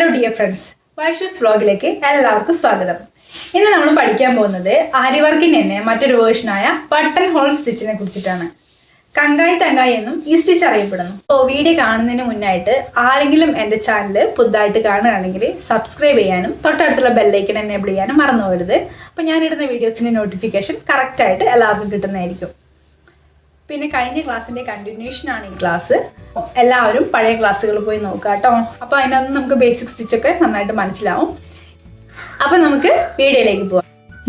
Hello dear friends വൈഷസ് വ്ലോഗിലേക്ക് എല്ലാവർക്കും സ്വാഗതം. ഇന്ന് നമ്മൾ പഠിക്കാൻ പോകുന്നത് ആര്യവർക്കിന് തന്നെ മറ്റൊരു വേർഷനായ ബട്ടൺ ഹോൾ സ്റ്റിച്ചിനെ കുറിച്ചിട്ടാണ്. കങ്കായി തങ്കായി എന്നും ഈ സ്റ്റിച്ച് അറിയപ്പെടുന്നു. അപ്പോൾ വീഡിയോ കാണുന്നതിന് മുന്നായിട്ട് ആരെങ്കിലും എന്റെ ചാനൽ പുതുതായിട്ട് കാണുകയാണെങ്കിൽ സബ്സ്ക്രൈബ് ചെയ്യാനും തൊട്ടടുത്തുള്ള ബെല്ലൈക്കൻ എനേബിൾ ചെയ്യാനും മറന്നു പോകരുത്. അപ്പോൾ ഞാനിടുന്ന വീഡിയോസിന്റെ നോട്ടിഫിക്കേഷൻ കറക്റ്റായിട്ട് എല്ലാവർക്കും കിട്ടുന്നതായിരിക്കും. പിന്നെ കഴിഞ്ഞ ക്ലാസ്സിന്റെ കണ്ടിന്യൂഷൻ ആണ് ഈ ക്ലാസ് എല്ലാവരും പഴയ ക്ലാസ്സുകൾ പോയി നോക്കുക കേട്ടോ. അപ്പോൾ അതിനകത്ത് നമുക്ക് ബേസിക് സ്റ്റിച്ച് ഒക്കെ നന്നായിട്ട് മനസ്സിലാവും. അപ്പോൾ നമുക്ക് വീഡിയോയിലേക്ക് പോവാം.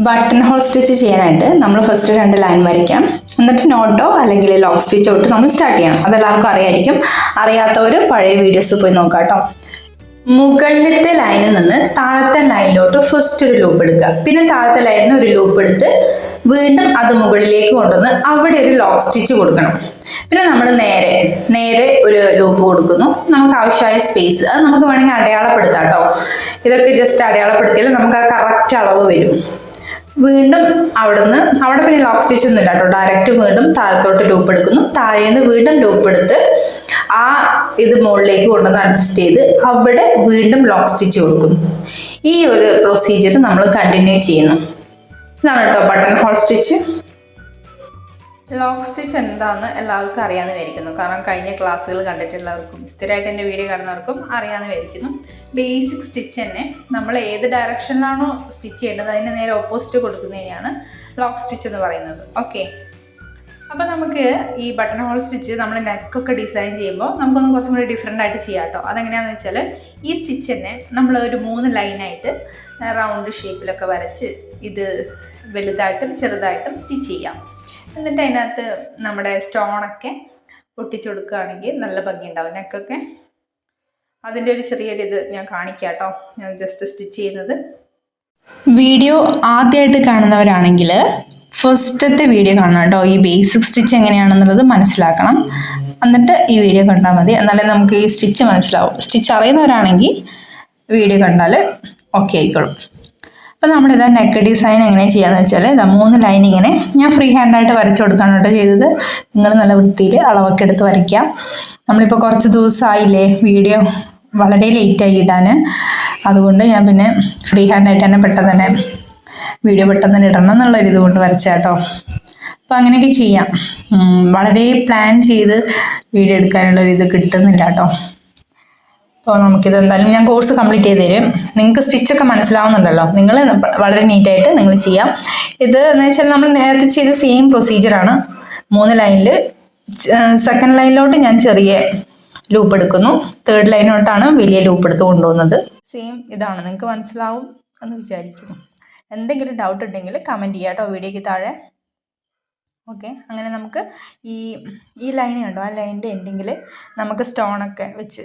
ബട്ടൺ ഹോൾ സ്റ്റിച്ച് ചെയ്യാനായിട്ട് നമ്മൾ ഫസ്റ്റ് രണ്ട് ലൈൻ വരയ്ക്കാം. എന്നിട്ട് നോട്ടോ അല്ലെങ്കിൽ ലോങ് സ്റ്റിച്ചോ ഇട്ട് നമ്മൾ സ്റ്റാർട്ട് ചെയ്യണം. അതെല്ലാവർക്കും അറിയായിരിക്കും. അറിയാത്തവർ പഴയ വീഡിയോസ് പോയി നോക്കാം കേട്ടോ. മുകളിലത്തെ ലൈനിൽ നിന്ന് താഴത്തെ ലൈനിലോട്ട് ഫസ്റ്റ് ഒരു ലൂപ്പ് എടുക്കുക. പിന്നെ താഴത്തെ ലൈനിൽ നിന്ന് ഒരു ലൂപ്പ് എടുത്ത് വീണ്ടും അത് മുകളിലേക്ക് കൊണ്ടുവന്ന് അവിടെ ഒരു ലോക്ക് സ്റ്റിച്ച് കൊടുക്കണം. പിന്നെ നമ്മൾ നേരെ നേരെ ഒരു ലൂപ്പ് കൊടുക്കുന്നു. നമുക്ക് ആവശ്യമായ സ്പേസ് അത് നമുക്ക് വേണമെങ്കിൽ അടയാളപ്പെടുത്താം കേട്ടോ ഇതൊക്കെ ജസ്റ്റ് അടയാളപ്പെടുത്തിയാൽ നമുക്ക് ആ കറക്റ്റ് അളവ് വരും. വീണ്ടും അവിടുന്ന് അവിടെ പിന്നെ ലോക്ക് സ്റ്റിച്ച് ഒന്നും ഇല്ല കേട്ടോ ഡയറക്റ്റ് വീണ്ടും താഴത്തോട്ട് ലൂപ്പ് എടുക്കുന്നു. താഴേന്ന് വീണ്ടും ലൂപ്പ് എടുത്ത് ആ ഇത് മുകളിലേക്ക് കൊണ്ടുവന്ന് അഡ്ജസ്റ്റ് ചെയ്ത് അവിടെ വീണ്ടും ലോക്ക് സ്റ്റിച്ച് കൊടുക്കുന്നു. ഈ ഒരു പ്രൊസീജിയർ നമ്മൾ കണ്ടിന്യൂ ചെയ്യുന്നു. ഇതാണ് കേട്ടോ button hole stitch long stitch എന്താണെന്ന് എല്ലാവർക്കും അറിയാമെന്ന് വിചാരിക്കുന്നു. കാരണം കഴിഞ്ഞ ക്ലാസ്സുകൾ കണ്ടിട്ടുള്ളവർക്കും സ്ഥിരമായിട്ട് എന്റെ വീഡിയോ കാണുന്നവർക്കും അറിയാമെന്ന് വിചാരിക്കുന്നു. ബേസിക് സ്റ്റിച്ച് തന്നെ നമ്മൾ ഏത് ഡയറക്ഷനിലാണോ സ്റ്റിച്ച് ചെയ്യേണ്ടത് അതിന് നേരെ ഓപ്പോസിറ്റ് കൊടുക്കുന്നതിനെയാണ് ലോങ് സ്റ്റിച്ച് എന്ന് പറയുന്നത്. ഓക്കെ അപ്പോൾ നമുക്ക് ഈ ബട്ടൺ ഹോൾ സ്റ്റിച്ച് നമ്മൾ നെക്കൊക്കെ ഡിസൈൻ ചെയ്യുമ്പോൾ നമുക്കൊന്ന് കുറച്ചും കൂടി ഡിഫറെന്റ് ആയിട്ട് ചെയ്യാം കേട്ടോ അതെങ്ങനെയാണെന്ന് വെച്ചാൽ ഈ സ്റ്റിച്ച് തന്നെ നമ്മൾ ഒരു മൂന്ന് ലൈനായിട്ട് റൗണ്ട് ഷേപ്പിലൊക്കെ വരച്ച് ഇത് വലുതായിട്ടും ചെറുതായിട്ടും സ്റ്റിച്ച് ചെയ്യാം. എന്നിട്ട് അതിനകത്ത് നമ്മുടെ സ്റ്റോണൊക്കെ ഒട്ടിച്ചു കൊടുക്കുകയാണെങ്കിൽ നല്ല ഭംഗിയുണ്ടാവും. നെക്കൊക്കെ അതിന്റെ ഒരു ചെറിയൊരു ഇത് ഞാൻ കാണിക്കാം കേട്ടോ ഞാൻ ജസ്റ്റ് സ്റ്റിച്ച് ചെയ്യുന്നത്. വീഡിയോ ആദ്യമായിട്ട് കാണുന്നവരാണെങ്കിൽ ഫസ്റ്റത്തെ വീഡിയോ കാണണം കേട്ടോ. ഈ ബേസിക് സ്റ്റിച്ച് എങ്ങനെയാണെന്നുള്ളത് മനസ്സിലാക്കണം. എന്നിട്ട് ഈ വീഡിയോ കണ്ടാൽ മതി. എന്നാലേ നമുക്ക് ഈ സ്റ്റിച്ച് മനസ്സിലാവും. സ്റ്റിച്ച് അറിയുന്നവരാണെങ്കിൽ വീഡിയോ കണ്ടാൽ ഓക്കെ ആയിക്കോളും. അപ്പോൾ നമ്മളിതാ നെക്ക് ഡിസൈൻ എങ്ങനെ ചെയ്യാന്ന് വെച്ചാൽ ഇതാ മൂന്ന് ലൈൻ ഇങ്ങനെ ഞാൻ ഫ്രീ ഹാൻഡായിട്ട് വരച്ചു കൊടുക്കാണ് കേട്ടോ ചെയ്തത്. നിങ്ങൾ നല്ല വൃത്തിയിൽ അളവൊക്കെ എടുത്ത് വരയ്ക്കാം. നമ്മളിപ്പോൾ കുറച്ച് ദിവസമായില്ലേ വീഡിയോ വളരെ ലേറ്റായി ഇടാൻ അതുകൊണ്ട് ഞാൻ പിന്നെ ഫ്രീ ഹാൻഡായിട്ട് തന്നെ പെട്ടെന്ന് തന്നെ വീഡിയോ പെട്ടെന്ന് തന്നെ ഇടണം എന്നുള്ളൊരു ഇതുകൊണ്ട് വരച്ച കേട്ടോ. അപ്പോൾ അങ്ങനെയൊക്കെ ചെയ്യാം. വളരെ പ്ലാൻ ചെയ്ത് വീഡിയോ എടുക്കാനുള്ളൊരിത് കിട്ടുന്നില്ല കേട്ടോ. അപ്പോൾ നമുക്കിത് എന്തായാലും ഞാൻ കോഴ്സ് കംപ്ലീറ്റ് ചെയ്ത് തരും. നിങ്ങൾക്ക് സ്റ്റിച്ചൊക്കെ മനസ്സിലാവുന്നുണ്ടല്ലോ. നിങ്ങൾ വളരെ നീറ്റായിട്ട് നിങ്ങൾ ചെയ്യാം. ഇത് എന്ന് വെച്ചാൽ നമ്മൾ നേരത്തെ ചെയ്ത സെയിം പ്രൊസീജിയറാണ് മൂന്ന് ലൈനിൽ സെക്കൻഡ് ലൈനിലോട്ട് ഞാൻ ചെറിയ ലൂപ്പ് എടുക്കുന്നു. തേർഡ് ലൈനിലോട്ടാണ് വലിയ ലൂപ്പ് എടുത്ത് കൊണ്ടുപോകുന്നത് സെയിം ഇതാണ്. നിങ്ങൾക്ക് മനസ്സിലാവും എന്ന് വിചാരിക്കുന്നു. എന്തെങ്കിലും ഡൗട്ട് ഉണ്ടെങ്കിൽ കമന്റ് ചെയ്യാം കേട്ടോ വീഡിയോയ്ക്ക് താഴെ. ഓക്കെ അങ്ങനെ നമുക്ക് ഈ ഈ ലൈൻ കണ്ടോ? ആ ലൈനിന്റെ എൻഡിങ്ങിൽ നമുക്ക് സ്റ്റോണൊക്കെ വെച്ച്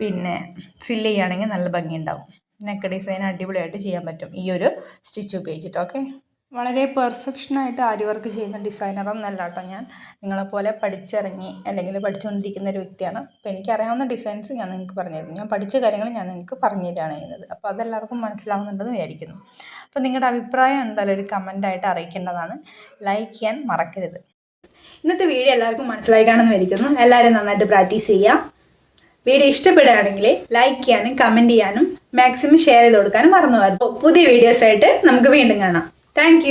പിന്നെ ഫില്ല് ചെയ്യുകയാണെങ്കിൽ നല്ല ഭംഗിയുണ്ടാവും. നെക്ക് ഡിസൈൻ അടിപൊളിയായിട്ട് ചെയ്യാൻ പറ്റും ഈ ഒരു സ്റ്റിച്ച് ഉപയോഗിച്ചിട്ട് ഓക്കെ വളരെ പെർഫെക്ഷനായിട്ട് ആരി വർക്ക് ചെയ്യുന്ന ഡിസൈനറും നല്ല കേട്ടോ ഞാൻ. നിങ്ങളെപ്പോലെ പഠിച്ചിറങ്ങി അല്ലെങ്കിൽ പഠിച്ചുകൊണ്ടിരിക്കുന്ന ഒരു വ്യക്തിയാണ്. അപ്പോൾ എനിക്കറിയാവുന്ന ഡിസൈൻസ് ഞാൻ നിങ്ങൾക്ക് പറഞ്ഞു തരുന്നു ഞാൻ പഠിച്ച കാര്യങ്ങൾ ഞാൻ നിങ്ങൾക്ക് പറഞ്ഞു തരികയാണ് ചെയ്യുന്നത്. അപ്പോൾ അതെല്ലാവർക്കും മനസ്സിലാവുന്നുണ്ടെന്ന് വിചാരിക്കുന്നു. അപ്പോൾ നിങ്ങളുടെ അഭിപ്രായം എന്തായാലും ഒരു കമന്റായിട്ട് അറിയിക്കേണ്ടതാണ്. ലൈക്ക് ചെയ്യാൻ മറക്കരുത്. ഇന്നത്തെ വീഡിയോ എല്ലാവർക്കും മനസ്സിലായി കാണുമെന്ന് വിചാരിക്കുന്നു. എല്ലാവരും നന്നായിട്ട് പ്രാക്ടീസ് ചെയ്യാം വീഡിയോ ഇഷ്ടപ്പെടുകയാണെങ്കിൽ ലൈക്ക് ചെയ്യാനും കമന്റ് ചെയ്യാനും മാക്സിമം ഷെയർ ചെയ്ത് കൊടുക്കാനും മറന്നു പോകരുത്. പുതിയ വീഡിയോസ് ആയിട്ട് നമുക്ക് വീണ്ടും കാണാം. താങ്ക്